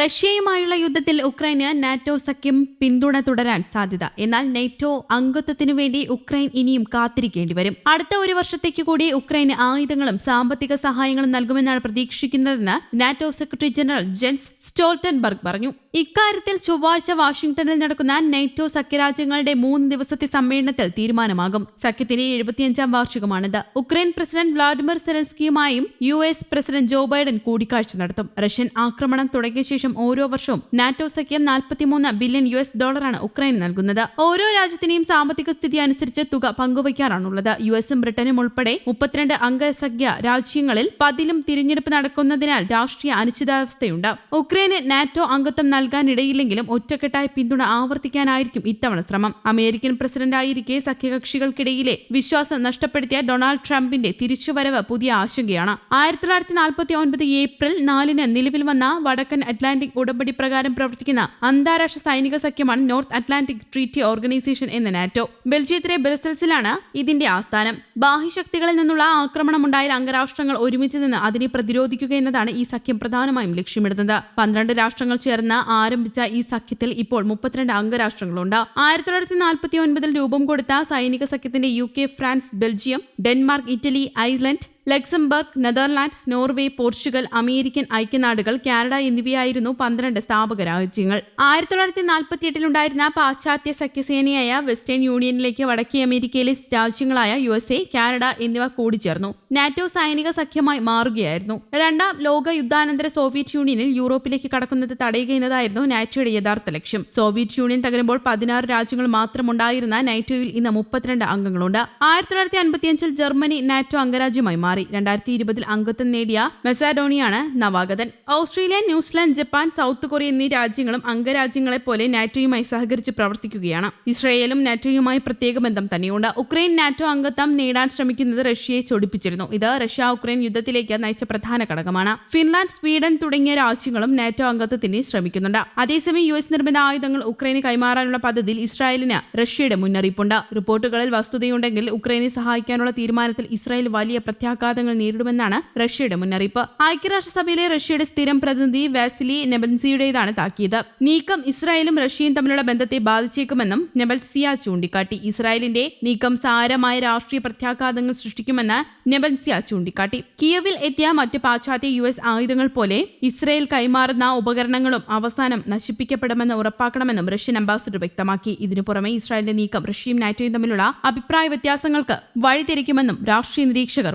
റഷ്യയുമായുള്ള യുദ്ധത്തിൽ ഉക്രൈന് നാറ്റോ സഖ്യം പിന്തുണ തുടരാൻ സാധ്യത. എന്നാൽ നാറ്റോ അംഗത്വത്തിനു വേണ്ടി ഉക്രൈൻ ഇനിയും കാത്തിരിക്കേണ്ടി വരും. അടുത്ത ഒരു വർഷത്തേക്ക് കൂടി ഉക്രൈന് ആയുധങ്ങളും സാമ്പത്തിക സഹായങ്ങളും നൽകുമെന്നാണ് പ്രതീക്ഷിക്കുന്നതെന്ന് NATO secretary general Jens Stoltenberg പറഞ്ഞു. ഇക്കാര്യത്തിൽ ചൊവ്വാഴ്ച വാഷിംഗ്ടണിൽ നടക്കുന്ന നാറ്റോ സഖ്യരാജ്യങ്ങളുടെ മൂന്ന് ദിവസത്തെ സമ്മേളനത്തിൽ തീരുമാനമാകും. സഖ്യത്തിന്റെ എഴുപത്തിയഞ്ചാം വാർഷികമാണിത്. Ukraine president Vladimir സെലൻസ്കിയുമായും U S president Joe Biden കൂടിക്കാഴ്ച നടത്തും. റഷ്യൻ ആക്രമണം തുടങ്ങിയ ശേഷം ഓരോ വർഷവും നാറ്റോ സഖ്യം നാൽപ്പത്തിമൂന്ന് ബില്യൺ യു എസ് ഡോളറാണ് ഉക്രൈന് നൽകുന്നത്. ഓരോ രാജ്യത്തിനെയും സാമ്പത്തിക സ്ഥിതി അനുസരിച്ച് തുക പങ്കുവയ്ക്കാറാണുള്ളത്. യു എസും ബ്രിട്ടനും ഉൾപ്പെടെ മുപ്പത്തിരണ്ട് അംഗസഖ്യ രാജ്യങ്ങളിൽ പതിലും തിരഞ്ഞെടുപ്പ് നടക്കുന്നതിനാൽ രാഷ്ട്രീയ അനിശ്ചിതാവസ്ഥയുണ്ട്. ഉക്രൈന് നാറ്റോ അംഗത്വം നൽകാനിടയില്ലെങ്കിലും ഒറ്റക്കെട്ടായ പിന്തുണ ആവർത്തിക്കാനായിരിക്കും ഇത്തവണ ശ്രമം. അമേരിക്കൻ പ്രസിഡന്റായിരിക്കെ സഖ്യകക്ഷികൾക്കിടയിലെ വിശ്വാസം നഷ്ടപ്പെടുത്തിയ ഡൊണാൾഡ് ട്രംപിന്റെ തിരിച്ചുവരവ് പുതിയ ആശങ്കയാണ്. ആയിരത്തി തൊള്ളായിരത്തി നാൽപ്പത്തി ഒൻപത് ഏപ്രിൽ നാലിന് നിലവിൽ വന്ന വടക്കൻ അറ്റ്ലാന്റിക് ഉടമ്പടി പ്രകാരം പ്രവർത്തിക്കുന്ന അന്താരാഷ്ട്ര സൈനിക സഖ്യമാണ് നോർത്ത് അറ്റ്ലാന്റിക് ട്രീറ്റി ഓർഗനൈസേഷൻ എന്ന നാറ്റോ. ബെൽജിയത്തിലെ ബ്രസൽസിലാണ് ഇതിന്റെ ആസ്ഥാനം. ബാഹ്യശക്തികളിൽ നിന്നുള്ള ആക്രമണമുണ്ടായാൽ അംഗരാഷ്ട്രങ്ങൾ ഒരുമിച്ച് നിന്ന് അതിനെ പ്രതിരോധിക്കുക എന്നതാണ് ഈ സഖ്യം പ്രധാനമായും ലക്ഷ്യമിടുന്നത്. പന്ത്രണ്ട് രാഷ്ട്രങ്ങൾ ചേർന്ന് ആരംഭിച്ച ഈ സഖ്യത്തിൽ ഇപ്പോൾ മുപ്പത്തിരണ്ട് അംഗരാഷ്ട്രങ്ങളുണ്ട്. ആയിരത്തി തൊള്ളായിരത്തി നാൽപ്പത്തി ഒൻപതിൽ രൂപം കൊടുത്ത സൈനിക സഖ്യത്തിന്റെ U K France Belgium Denmark Italy Iceland Luxembourg Netherland Norway Portugal American ഐക്യനാടുകൾ Canada എന്നിവയായിരുന്നു പന്ത്രണ്ട് സ്ഥാപക രാജ്യങ്ങൾ. ആയിരത്തി തൊള്ളായിരത്തി നാൽപ്പത്തി എട്ടിലുണ്ടായിരുന്ന പാശ്ചാത്യ സഖ്യസേനയായ വെസ്റ്റേൺ യൂണിയനിലേക്ക് വടക്കേ അമേരിക്കയിലെ രാജ്യങ്ങളായ യു എസ് എ കാനഡ എന്നിവ കൂടിച്ചേർന്നു. നാറ്റോ സൈനിക സഖ്യമായി മാറുകയായിരുന്നു. രണ്ടാം ലോക യുദ്ധാനന്തര സോവിയറ്റ് യൂണിയനിൽ യൂറോപ്പിലേക്ക് കടക്കുന്നത് തടയുക എന്നതായിരുന്നു നാറ്റോയുടെ യഥാർത്ഥ ലക്ഷ്യം. സോവിയറ്റ് യൂണിയൻ തകരുമ്പോൾ പതിനാറ് രാജ്യങ്ങൾ മാത്രമുണ്ടായിരുന്ന നാറ്റോയിൽ ഇന്ന് മുപ്പത്തിരണ്ട് അംഗങ്ങളുണ്ട്. ആയിരത്തി തൊള്ളായിരത്തി അൻപത്തിയഞ്ചിൽ ജർമ്മനി നാറ്റോ അംഗരാജ്യമായി മാറി. രണ്ടായിരത്തി ഇരുപതിൽ അംഗത്വം നേടിയ മെസാഡോണിയാണ് നവാഗതൻ. Australia New Zealand Japan South Korea എന്നീ രാജ്യങ്ങളും അംഗരാജ്യങ്ങളെ പോലെ നാറ്റോയുമായി സഹകരിച്ച് പ്രവർത്തിക്കുകയാണ്. ഇസ്രയേലും നാറ്റോയുമായി പ്രത്യേക ബന്ധം തന്നെയുണ്ട്. ഉക്രൈൻ നാറ്റോ അംഗത്വം നേടാൻ ശ്രമിക്കുന്നത് റഷ്യയെ ചൊടിപ്പിച്ചിരുന്നു. ഇത് റഷ്യ ഉക്രൈൻ യുദ്ധത്തിലേക്ക് നയിച്ച പ്രധാന ഘടകമാണ്. ഫിൻലാൻഡ് സ്വീഡൻ തുടങ്ങിയ രാജ്യങ്ങളും നാറ്റോ അംഗത്വത്തിന് ശ്രമിക്കുന്നുണ്ട്. അതേസമയം യു എസ് നിർമ്മിത ആയുധങ്ങൾ ഉക്രൈന് കൈമാറാനുള്ള പദ്ധതിയിൽ ഇസ്രായേലിന് റഷ്യയുടെ മുന്നറിയിപ്പുണ്ട്. റിപ്പോർട്ടുകളിൽ വസ്തുതയുണ്ടെങ്കിൽ ഉക്രൈനെ സഹായിക്കാനുള്ള തീരുമാനത്തിൽ ഇസ്രായേൽ വലിയ പ്രത്യാഘാതങ്ങൾ നേരിടുമെന്നാണ് റഷ്യയുടെ മുന്നറിയിപ്പ്. ഐക്യരാഷ്ട്രസഭയിലെ റഷ്യയുടെ സ്ഥിരം പ്രതിനിധി വാസിലി നെബൻസിയുടേതാണ് താക്കീത്. നീക്കം ഇസ്രായേലും റഷ്യയും തമ്മിലുള്ള ബന്ധത്തെ ബാധിച്ചേക്കുമെന്നും നെബൽസിയ ചൂണ്ടിക്കാട്ടി. ഇസ്രായേലിന്റെ നീക്കം സാരമായ രാഷ്ട്രീയ പ്രത്യാഘാതങ്ങൾ സൃഷ്ടിക്കുമെന്ന് നെബൻസിയ ചൂണ്ടിക്കാട്ടി. കിയവിൽ എത്തിയ മറ്റ് പാശ്ചാത്യ യു എസ് ആയുധങ്ങൾ പോലെ ഇസ്രായേൽ കൈമാറുന്ന ഉപകരണങ്ങളും അവസാനം നശിപ്പിക്കപ്പെടുമെന്ന് ഉറപ്പാക്കണമെന്നും റഷ്യൻ അംബാസിഡർ വ്യക്തമാക്കി. ഇതിനു പുറമെ ഇസ്രായേലിന്റെ നീക്കം റഷ്യയും നാറ്റോയും തമ്മിലുള്ള അഭിപ്രായ വ്യത്യാസങ്ങൾക്ക് വഴിതെരിക്കുമെന്നും രാഷ്ട്രീയ നിരീക്ഷകർ